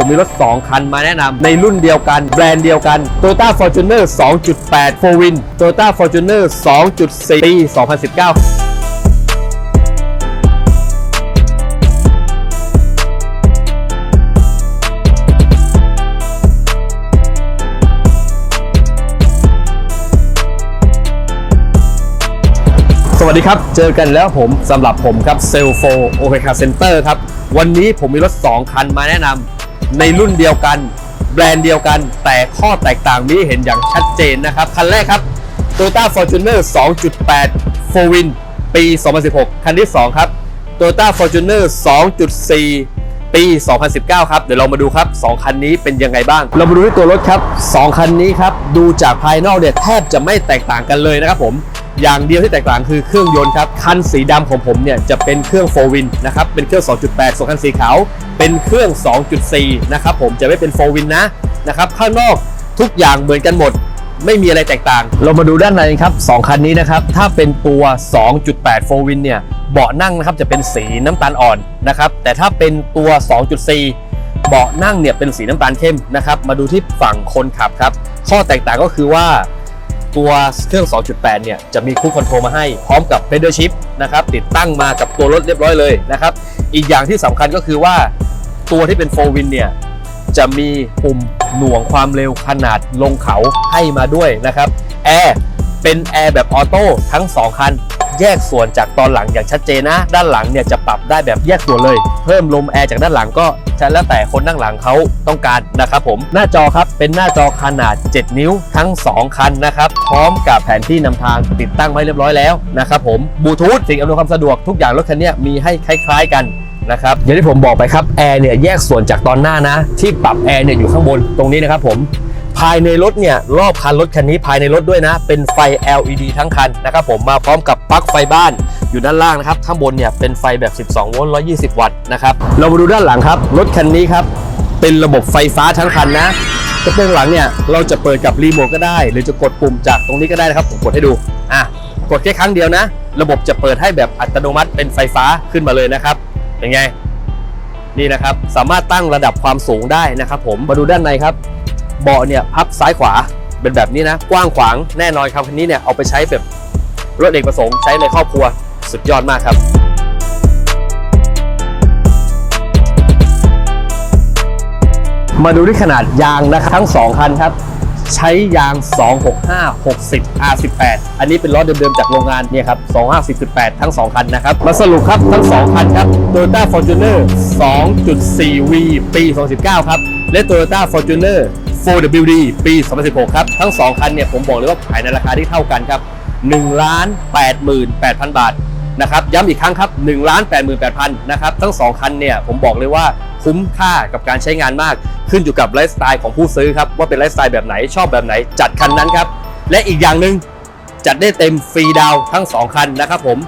ผมมีรถ 2 คันมาแนะนำในรุ่นเดียวกัน แบรนด์เดียวกัน Toyota Fortuner 2.8 4 Win Toyota Fortuner 2.4ปี2019สวัสดีครับ เจอกันแล้วผมสำหรับผมครับเซลโฟโอเคคาเซ็นเตอร์ครับ วันนี้ผมมีรถ 2 คันมาแนะนำ ในรุ่นเดียวกัน แบรนด์เดียวกัน แต่ข้อแตกต่างมีให้เห็นอย่างชัดเจนนะครับ คันแรกครับ Toyota Fortuner 2.8 4 Win ปี 2016 คันที่ 2 ครับ Toyota Fortuner 2.4 ปี 2019 ครับ เดี๋ยวเรามาดูครับ 2 คันนี้เป็นยังไงบ้าง เรามาดูที่ตัวรถครับ 2 คันนี้ครับ ดูจากภายนอกเนี่ยแทบจะไม่แตกต่างกันเลยนะครับผม อย่างเดียวที่แตกต่างคือเครื่องยนต์ครับ คันสีดำของผมเนี่ยจะเป็นเครื่อง4 Win นนะครับ เป็นเครื่อง 2.8 ส่วนคันสีขาว เป็นเครื่อง 2.4 นะครับผมจะไม่เป็น4 Win นนะนะครับข้างนอกทุกอย่างเหมือนกันหมดไม่มีอะไรแตกต่าง เรามาดูด้านในครับ 2 คันนี้นะครับ ถ้าเป็นตัว 2.8 4 Win เนี่ย เบาะนั่งนะครับจะเป็นสีน้ำตาลอ่อนนะครับ แต่ถ้าเป็นตัว 2.4 เบาะนั่งเนี่ยเป็นสีน้ำตาลเข้มนะครับ มาดูที่ฝั่งคนขับครับ ข้อแตกต่างก็คือว่า ตัวเครื่อง 2.8 เนี่ย จะมีคู่คอนโทรลมาให้พร้อมกับเพดเดอร์ชิพนะครับ ติดตั้งมากับตัวรถเรียบร้อยเลยนะครับ อีกอย่างที่สำคัญก็คือว่าตัวที่เป็นโฟวินเนี่ย จะมีปุ่มหน่วงความเร็วขนาดลงเขาให้มาด้วยนะครับ แอร์เป็นแอร์แบบออโต้ทั้ง 2 คัน แยกส่วนจากตอนหลังอย่างชัดเจนนะ ด้านหลังเนี่ยจะปรับได้แบบแยกส่วนเลย เพิ่มลมแอร์จากด้านหลังก็จะแล้วแต่คนนั่งหลังเขาต้องการนะครับผมหน้าจอครับเป็นหน้าจอขนาด 7 นิ้วทั้ง 2 คันนะครับ พร้อมกับแผนที่นำทางติดตั้งไว้เรียบร้อยแล้วนะครับผมบลูทูธสิ่งอำนวยความสะดวกทุกอย่างรถคันนี้มีให้คล้ายๆกันนะครับอย่างที่ผมบอกไปครับแอร์เนี่ยแยกส่วนจากตอนหน้านะ ที่ปรับแอร์เนี่ยอยู่ข้างบนตรงนี้นะครับผม ภายในรถเนี่ยรอบคันรถคันนี้ภายในรถด้วยนะ เป็นไฟ LED ทั้งคันนะครับผมมาพร้อมกับปลั๊กไฟบ้านอยู่ด้านล่างนะครับข้างบนเนี่ยเป็นไฟแบบ 12 โวลต์ 120 วัตต์นะครับเรามาดูด้านหลังครับ รถคันนี้ครับ เป็นระบบไฟฟ้าทั้งคันนะกระโปรงหลังเนี่ยเราจะเปิดกับรีโมทก็ได้ หรือจะกดปุ่มจากตรงนี้ก็ได้นะครับผมกดให้ดูอะกดแค่ครั้งเดียวนะ ระบบจะเปิดให้แบบอัตโนมัติเป็นไฟฟ้าขึ้นมาเลยนะครับเป็นไงนี่นะครับสามารถตั้งระดับความสูงได้นะครับ ผมมาดูด้านในครับ เบาะเนี่ยพับซ้ายขวาเป็นแบบนี้นะ กว้างขวางแน่นอนครับคันนี้เนี่ยเอาไปใช้แบบรถเอกประสงค์ใช้ในครอบครัวสุดยอดมากครับ มาดูที่ขนาดยางนะครับทั้ง 2 คันครับ ใช้ยาง 265 60 R18 อันนี้เป็นล้อเดิมๆจากโรงงานเนี่ยครับ25 18 ทั้ง 2 คันนะครับ มาสรุปครับทั้ง 2 คันครับ Toyota Fortuner 2.4V ปี 2019 ครับ และ Toyota Fortuner 4WD ปี 2016 ครับ ทั้ง 2 คันเนี่ยผมบอกเลยว่าขายในราคาที่เท่ากันครับ1ล้าน88,000 บาทนะครับย้ำอีกครั้งครับ1ล้าน88,000นะครับทั้ง 2 คันเนี่ยผมบอกเลยว่าคุ้มค่ากับการใช้งานมาก ขึ้นอยู่กับไลฟ์สไตล์ของผู้ซื้อครับว่าเป็นไลฟ์สไตล์แบบไหนชอบแบบไหน จัดคันนั้นครับ และอีกอย่างหนึ่งจัดได้เต็มฟรีดาวทั้ง 2 คันนะครับผม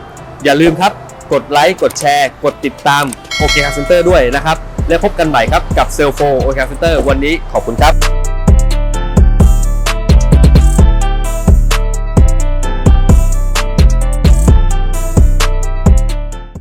อย่าลืมครับกดไลค์กดแชร์ กดติดตามโอเคคาร์เซ็นเตอร์ด้วยนะครับ และพบกันใหม่ครับกับเซลโฟโอเคคาร์เซ็นเตอร์วันนี้ขอบคุณครับ